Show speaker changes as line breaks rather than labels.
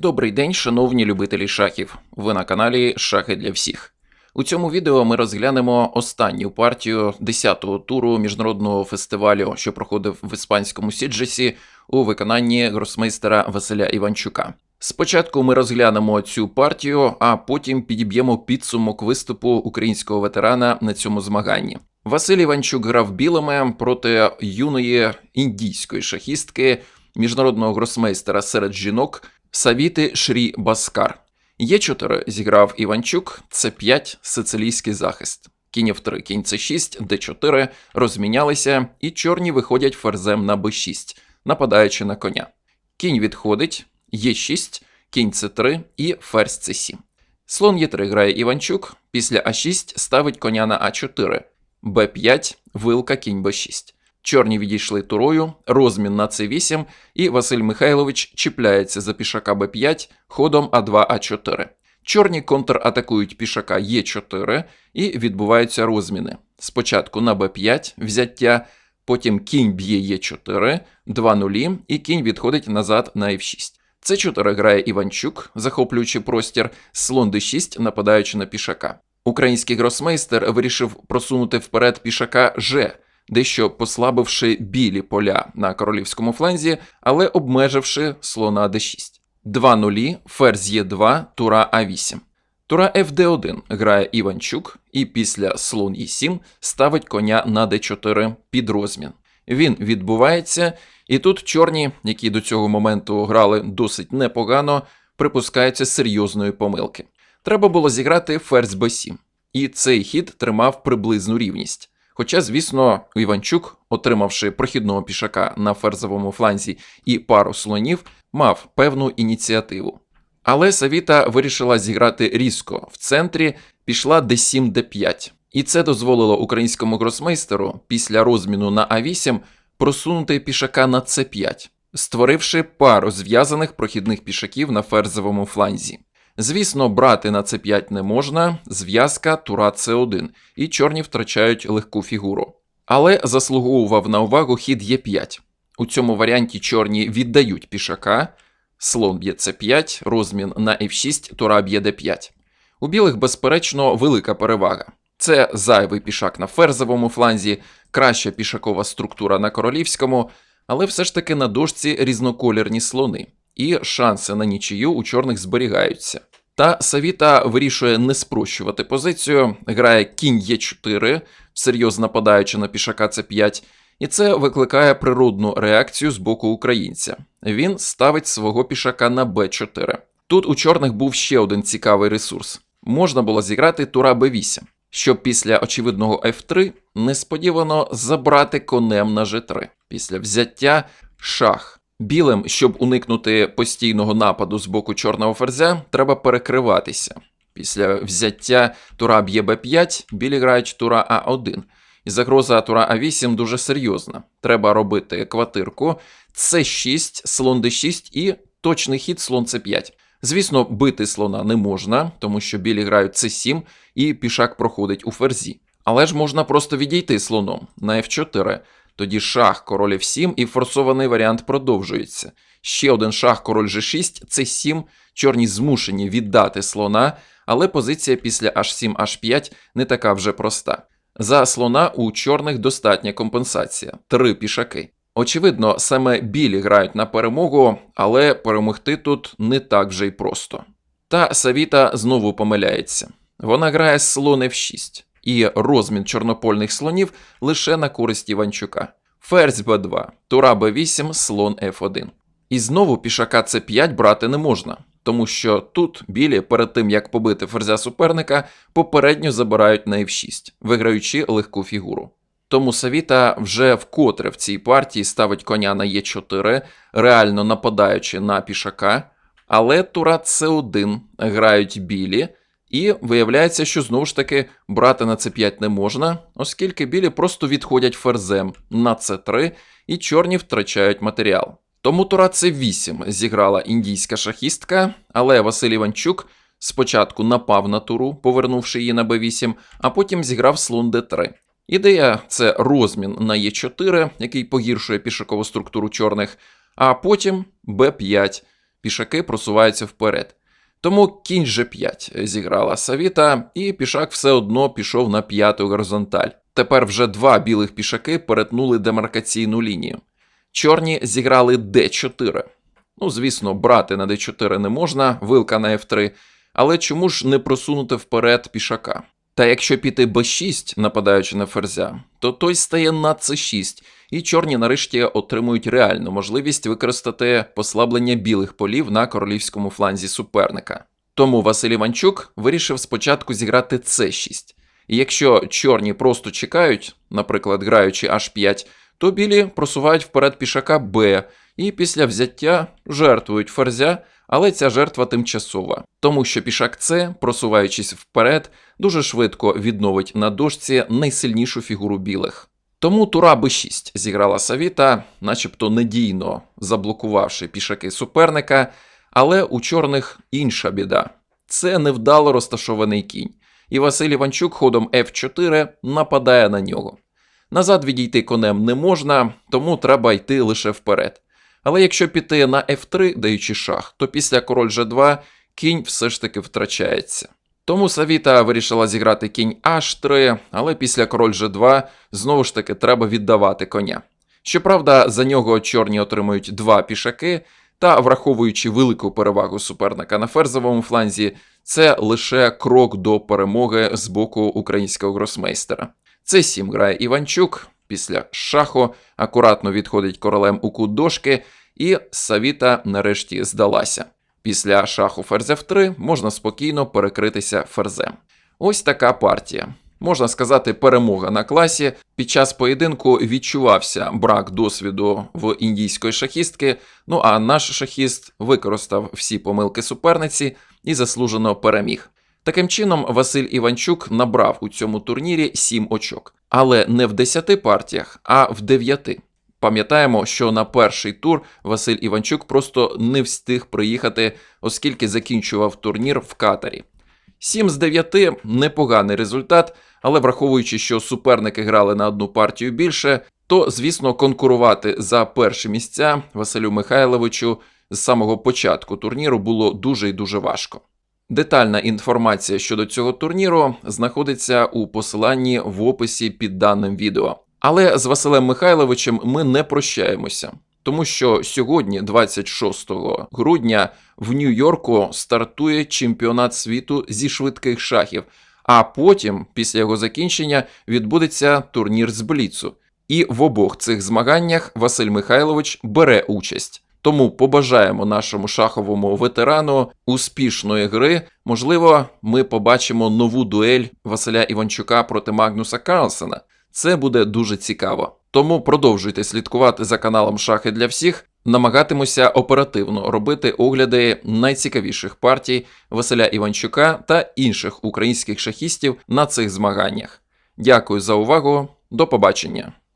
Добрий день, шановні любителі шахів. Ви на каналі Шахи для всіх. У цьому відео ми розглянемо останню партію 10-го туру міжнародного фестивалю, що проходив в іспанському Сіджесі у виконанні гросмейстера Василя Іванчука. Спочатку ми розглянемо цю партію, а потім підіб'ємо підсумок виступу українського ветерана на цьому змаганні. Василь Іванчук грав білими проти юної індійської шахістки, міжнародного гросмейстера серед жінок Савіти Шрі Баскар. Є4 зіграв Іванчук, С5 сицилійський захист. Кінь F3, кінь С6, Д4 розмінялися, і чорні виходять ферзем на Б6, нападаючи на коня. Кінь відходить, Е6, кінь С3 і ферзь С7. Слон Е3 грає Іванчук, після А6 ставить коня на А4, Б5, вилка кінь Б6. Чорні відійшли турою, розмін на С8, і Василь Михайлович чіпляється за пішака Б5 ходом А2А4. Чорні контратакують пішака Е4 і відбуваються розміни. Спочатку на Б5 взяття, потім кінь б'є Е4, 2 нулі, і кінь відходить назад на F6. С4 грає Іванчук, захоплюючи простір, слон Д6, нападаючи на пішака. Український гросмейстер вирішив просунути вперед пішака Ж, дещо послабивши білі поля на королівському фланзі, але обмеживши слона d6. 2 нулі, ферзь Е2, тура А8. Тура FD1 грає Іванчук, і після слон Е7 ставить коня на d4 під розмін. Він відбувається, і тут чорні, які до цього моменту грали досить непогано, припускаються серйозної помилки. Треба було зіграти ферзь b7, і цей хід тримав приблизну рівність. Хоча, звісно, Іванчук, отримавши прохідного пішака на ферзовому фланзі і пару слонів, мав певну ініціативу. Але Савіта вирішила зіграти різко в центрі, пішла d7 d5. І це дозволило українському гросмейстеру після розміну на А8 просунути пішака на С5, створивши пару зв'язаних прохідних пішаків на ферзовому фланзі. Звісно, брати на С5 не можна, зв'язка тура С1, і чорні втрачають легку фігуру. Але заслуговував на увагу хід Е5. У цьому варіанті чорні віддають пішака, слон б'є С5, розмін на F6, тура б'є Д5. У білих, безперечно, велика перевага. Це зайвий пішак на ферзовому фланзі, краща пішакова структура на королівському, але все ж таки на дошці різноколірні слони, і шанси на нічию у чорних зберігаються. Та Савіта вирішує не спрощувати позицію, грає кінь Е4, всерйоз нападаючи на пішака С5, і це викликає природну реакцію з боку українця. Він ставить свого пішака на Б4. Тут у чорних був ще один цікавий ресурс. Можна було зіграти тура Б8, щоб після очевидного F3 несподівано забрати конем на G3. Після взяття шах. Білим, щоб уникнути постійного нападу з боку чорного ферзя, треба перекриватися. Після взяття тура б'є Б5, білі грають тура А1. І загроза тура А8 дуже серйозна. Треба робити квартирку С6, слон Д6 і точний хід слон С5. Звісно, бити слона не можна, тому що білі грають С7 і пішак проходить у ферзі. Але ж можна просто відійти слоном на F4. Тоді шах король F7 і форсований варіант продовжується. Ще один шах король G6, С7, чорні змушені віддати слона, але позиція після H7, H5 не така вже проста. За слона у чорних достатня компенсація три пішаки. Очевидно, саме білі грають на перемогу, але перемогти тут не так вже й просто. Та Савіта знову помиляється. Вона грає слон F6 і розмін чорнопольних слонів лише на користь Іванчука. Ферзь Б2, тура Б8, слон F1. І знову пішака С5 брати не можна, тому що тут білі, перед тим як побити ферзя суперника, попередньо забирають на F6, виграючи легку фігуру. Тому Савіта вже вкотре в цій партії ставить коня на Е4, реально нападаючи на пішака, але тура С1 грають білі. І виявляється, що знову ж таки брати на С5 не можна, оскільки білі просто відходять ферзем на С3 і чорні втрачають матеріал. Тому тура С8 зіграла індійська шахістка, але Василь Іванчук спочатку напав на туру, повернувши її на Б8, а потім зіграв слон Д3. Ідея це розмін на Е4, який погіршує пішакову структуру чорних, а потім Б5, пішаки просуваються вперед. Тому кінь же 5 зіграла Савіта, і пішак все одно пішов на п'яту горизонталь. Тепер вже два білих пішаки перетнули демаркаційну лінію. Чорні зіграли D4. Ну, звісно, брати на D4 не можна, вилка на F3, але чому ж не просунути вперед пішака? Та якщо піти b6, нападаючи на ферзя, то той стає на c6, і чорні нарешті отримують реальну можливість використати послаблення білих полів на королівському фланзі суперника. Тому Василь Іванчук вирішив спочатку зіграти c6. І якщо чорні просто чекають, наприклад, граючи h5, то білі просувають вперед пішака b, і після взяття жертвують ферзя, але ця жертва тимчасова, тому що пішак С, просуваючись вперед, дуже швидко відновить на дошці найсильнішу фігуру білих. Тому тура b6 зіграла Савіта, начебто надійно заблокувавши пішаки суперника, але у чорних інша біда. Це невдало розташований кінь, і Василь Іванчук ходом f4 нападає на нього. Назад відійти конем не можна, тому треба йти лише вперед. Але якщо піти на F3, даючи шах, то після король G2 кінь все ж таки втрачається. Тому Савіта вирішила зіграти кінь H3, але після король G2 знову ж таки треба віддавати коня. Щоправда, за нього чорні отримують два пішаки, та враховуючи велику перевагу суперника на ферзовому фланзі, це лише крок до перемоги з боку українського гросмейстера. Це 7 грає Іванчук. Після шаху акуратно відходить королем у кут дошки, і Савіта нарешті здалася. Після шаху ферзь f3 можна спокійно перекритися ферзем. Ось така партія. Можна сказати, перемога на класі. Під час поєдинку відчувався брак досвіду в індійської шахістки. Ну а наш шахіст використав всі помилки суперниці і заслужено переміг. Таким чином, Василь Іванчук набрав у цьому турнірі 7 очок, але не в 10 партіях, а в 9. Пам'ятаємо, що на перший тур Василь Іванчук просто не встиг приїхати, оскільки закінчував турнір в Катарі. 7 з 9 непоганий результат, але враховуючи, що суперники грали на одну партію більше, то, звісно, конкурувати за перші місця Василю Михайловичу з самого початку турніру було дуже і дуже важко. Детальна інформація щодо цього турніру знаходиться у посиланні в описі під даним відео. Але з Василем Михайловичем ми не прощаємося, тому що сьогодні, 26 грудня, в Нью-Йорку стартує чемпіонат світу зі швидких шахів, а потім, після його закінчення, відбудеться турнір з Бліцу. І в обох цих змаганнях Василь Михайлович бере участь. Тому побажаємо нашому шаховому ветерану успішної гри. Можливо, ми побачимо нову дуель Василя Іванчука проти Магнуса Карлсена. Це буде дуже цікаво. Тому продовжуйте слідкувати за каналом Шахи для всіх. Намагатимуся оперативно робити огляди найцікавіших партій Василя Іванчука та інших українських шахістів на цих змаганнях. Дякую за увагу. До побачення.